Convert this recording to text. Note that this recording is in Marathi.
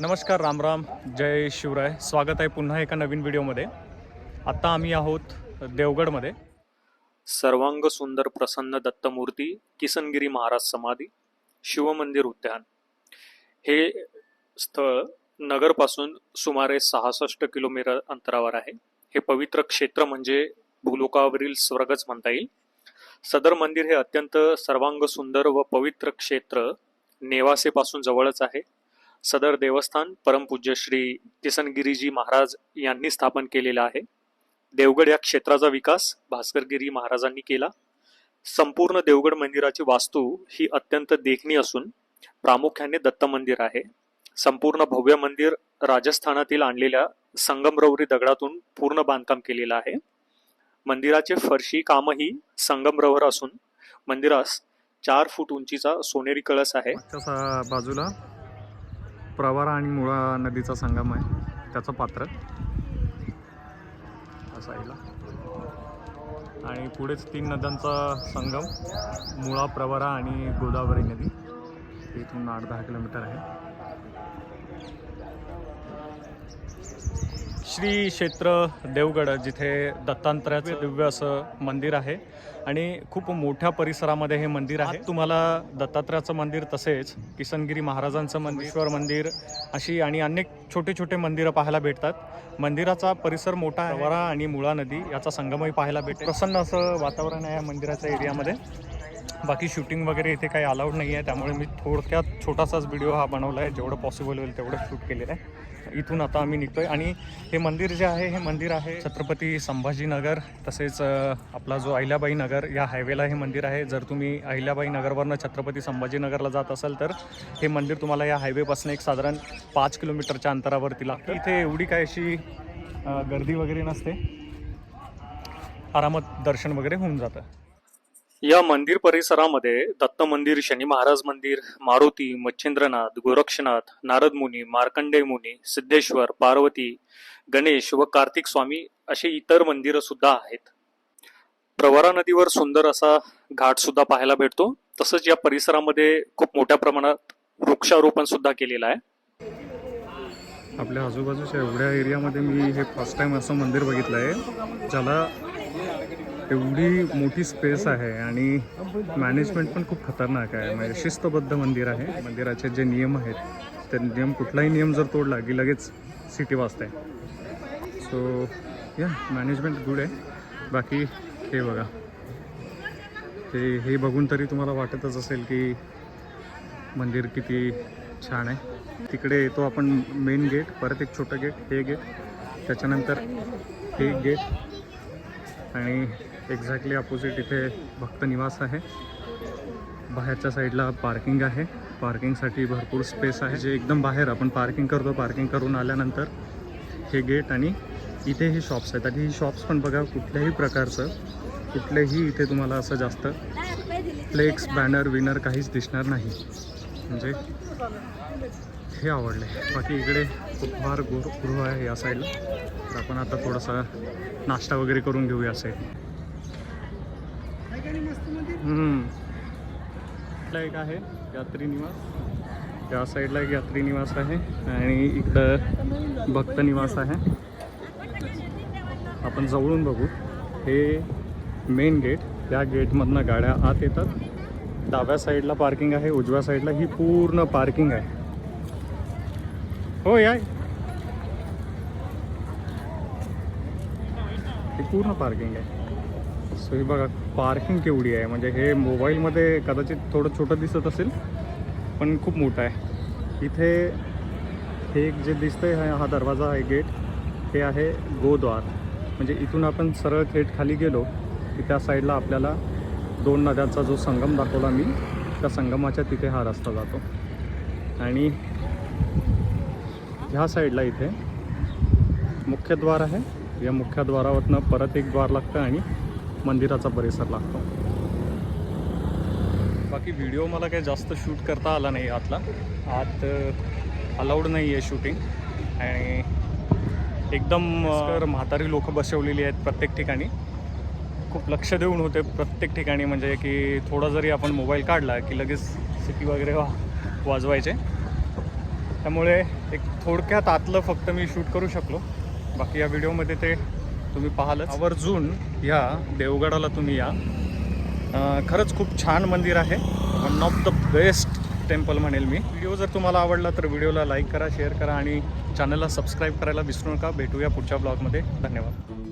नमस्कार रामराम जय शिवराय. स्वागत आहे पुन्हा एका नवीन व्हिडिओमध्ये. आत्ता आम्ही आहोत देवगडमध्ये. सर्वांग सुंदर प्रसन्न दत्तमूर्ती किसनगिरी महाराज समाधी शिवमंदिर उद्यान. हे स्थळ नगरपासून सुमारे सहासष्ट किलोमीटर अंतरावर आहे. हे पवित्र क्षेत्र म्हणजे भूलोकावरील स्वर्गच म्हणता येईल. सदर मंदिर हे अत्यंत सर्वांग सुंदर व पवित्र क्षेत्र नेवासेपासून जवळच आहे. सदर देवस्थान परमपूज्य श्री किसनगिरीजी महाराज यांनी स्थापन केलेलं आहे. देवगड या क्षेत्राचा विकास भास्करगिरी महाराजांनी केला. संपूर्ण देवगड मंदिराची वास्तू ही अत्यंत देखणी असून प्रामुख्याने दत्त मंदिर आहे. संपूर्ण भव्य मंदिर राजस्थानातील आणलेल्या संगमरवरी दगडातून पूर्ण बांधकाम केलेलं आहे. मंदिराचे फरशी कामही संगमरवर असून मंदिरास चार फूट उंचीचा सोनेरी कळस आहे. बाजूला. प्रवारा आणि मुळा नदीचा संगम आहे. त्याचं पात्र. असायला आणि पुढेच तीन नद्यांचा संगम मुळा प्रवारा आणि गोदावरी नदी. इथून आठ दहा किलोमीटर आहे. श्री क्षेत्र देवगड जिथे दत्तांतराचं दिव्य असं मंदिर आहे आणि खूप मोठ्या परिसरामध्ये हे मंदिर आहे. तुम्हाला दत्तात्रयाचं मंदिर तसेच किसनगिरी महाराजांचं मंदिरेश्वर मंदिर अशी आणि अनेक छोटे छोटे मंदिरं पाहायला भेटतात. मंदिराचा परिसर मोठा आहे. वरा आणि मुळा नदी याचा संगमही पाहायला भेटतो. प्रसन्न असं वातावरण आहे या मंदिराच्या एरियामध्ये. बाकी शूटिंग वगैरे इथे काही अलाउड नाही आहे त्यामुळे मी थोडक्यात छोटासाच व्हिडिओ हा बनवला आहे जेवढं पॉसिबल होईल तेवढं शूट केलेलं आहे. इथून आता आम्ही निघतोय. आणि हे मंदिर जे आहे हे मंदिर आहे छत्रपती संभाजीनगर. तसेच आपला जो अहिल्याबाई नगर या हायवेला हे मंदिर आहे. जर तुम्ही अहिल्याबाई नगरवरनं छत्रपती संभाजीनगरला जात असाल तर हे मंदिर तुम्हाला या हायवेपासून एक साधारण पाच किलोमीटरच्या अंतरावरती लागतं. इथे एवढी काय अशी गर्दी वगैरे नसते. आरामात दर्शन वगैरे होऊन जातं. या मंदिर परिसरामध्ये दत्त मंदिर शनी महाराज मंदिर मारुती मच्छिंद्रनाथ गोरक्षनाथ नारद मुनी मार्कंडेय मुनी सिद्धेश्वर पार्वती गणेश व कार्तिक स्वामी असे इतर मंदिरं सुद्धा आहेत. प्रवरा नदीवर सुंदर असा घाट सुद्धा पाहायला भेटतो. तसंच या परिसरामध्ये खूप मोठ्या प्रमाणात वृक्षारोपण सुद्धा केलेलं आहे. आपल्या आजूबाजूच्या एवढ्या एरियामध्ये मी हे फर्स्ट टाइम असं मंदिर बघितलं आहे ज्याला एवढी मोठी स्पेस आहे आणि मॅनेजमेंट पण खूप खतरनाक आहे. म्हणजे शिस्तबद्ध मंदिर आहे. मंदिराचे जे नियम आहेत ते नियम कुठलाही नियम जर तोडला की लगेच सिटी वाजते सो या मॅनेजमेंट गुड आहे. बाकी हे बघा. ते हे बघून तरी तुम्हाला वाटतच असेल की मंदिर किती छान आहे. तिकडे येतो आपण मेन गेट परत एक छोटं गेट हे गेट त्याच्यानंतर हे गेट आणि एक्झॅक्टली अपोजिट इथे भक्त निवास आहे. बाहेरच्या साईडला पार्किंग आहे. पार्किंगसाठी भरपूर स्पेस आहे. जे एकदम बाहेर आपण पार्किंग करतो पार्किंग करून आल्यानंतर हे गेट आणि इथे हे शॉप्स आहेत. आणि ही शॉप्स पण बघा कुठल्याही प्रकारचं कुठलेही इथे तुम्हाला असं जास्त फ्लेक्स बॅनर विनर काहीच दिसणार नाही. म्हणजे हे आवडले बाकी इकडे उपहार गृह गृह आहे या साईडला तर आपण आता थोडासा नाश्ता वगैरे करून घेऊया साईड इथला एक आहे? यात्री निवास. या साईडला एक यात्री निवास आहे आणि इकडं भक्त निवास आहे. आपण जवळून बघू. हे मेन गेट या गेटमधनं गाड्या आत येतात. डाव्या साईडला पार्किंग आहे. उजव्या साईडला ही पूर्ण पार्किंग आहे. हो या ही पूर्ण पार्किंग आहे. सो हे बघा पार्किंग केवढी आहे. म्हणजे हे मोबाईलमध्ये कदाचित थोडं छोटं दिसत असेल पण खूप मोठं आहे. इथे हे एक जे दिसतं हा हा दरवाजा आहे गेट हे आहे गोद्वार. म्हणजे इथून आपण सरळ थेट खाली गेलो की त्या साईडला आपल्याला दोन नद्यांचा जो संगम दाखवला मी त्या संगमाच्या तिथे हा रस्ता जातो. आणि ह्या साईडला इथे मुख्यद्वार आहे. या मुख्यद्वारावरनं परत एक द्वार लागतं आणि मंदिराचा परिसर लागतो. बाकी व्हिडिओ मला काही जास्त शूट करता आला नाही आतला. आत अलाउड नाही आहे शूटिंग आणि एकदम अ, म्हातारी लोक बसवलेली आहेत प्रत्येक ठिकाणी. खूप लक्ष देऊन होते प्रत्येक ठिकाणी म्हणजे की थोडा जरी आपण मोबाईल काढला की लगेच सिटी वगैरे वा वाजवायचे. त्यामुळे एक थोडक्यात आतलं फक्त मी शूट करू शकलो. बाकी या व्हिडिओमध्ये ते तुम्ही पाहालच. आवर्जून या देवगडाला तुम्ही या. खरंच खूप छान मंदिर आहे. One of the best temple म्हणेल मी. व्हिडिओ जर तुम्हाला आवडला तर व्हिडिओला लाईक करा शेअर करा आणि चॅनलला सबस्क्राईब करायला विसरू नका. भेटूया पुढच्या ब्लॉगमध्ये धन्यवाद.